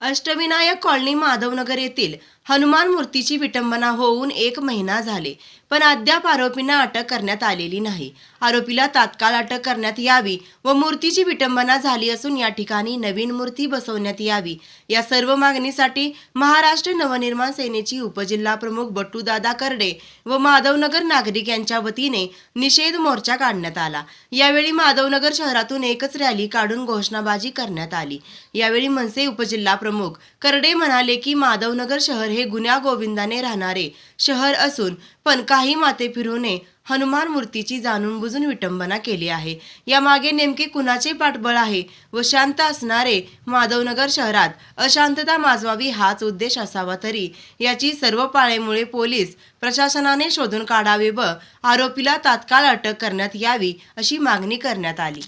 Ashtavinayak colony Madhavnagar येथील हनुमान मूर्तीची विटंबना होऊन एक महिना झाले पण अद्याप आरोपींना अटक करण्यात आलेली नाही. आरोपीला तात्काळ अटक करण्यात यावी व मूर्तीची विटंबना झाली असून या ठिकाणी नवीन मूर्ती बसवण्यात यावी. या सर्व मागणीसाठी महाराष्ट्र नवनिर्माण सेनेची उपजिल्हा प्रमुख बट्टूदादा कर्डे व माधवनगर नागरिक यांच्या वतीने निषेध मोर्चा काढण्यात आला. यावेळी माधवनगर शहरातून एकच रॅली काढून घोषणाबाजी करण्यात आली. यावेळी मनसे उपजिल्हा प्रमुख कर्डे म्हणाले की माधवनगर शहर हे गुन्ह्या गोविंदाने राहणारे शहर असून पण काही माते फिरूने हनुमान मूर्तीची जाणून बुजून विटंबना केली आहे. यामागे नेमके कुणाचे पाठबळ आहे व शांत असणारे माधवनगर शहरात अशांतता माजवावी हाच उद्देश असावा तरी याची सर्व पाळेमुळे पोलीस प्रशासनाने शोधून काढावे व आरोपीला तात्काळ अटक करण्यात यावी अशी मागणी करण्यात आली.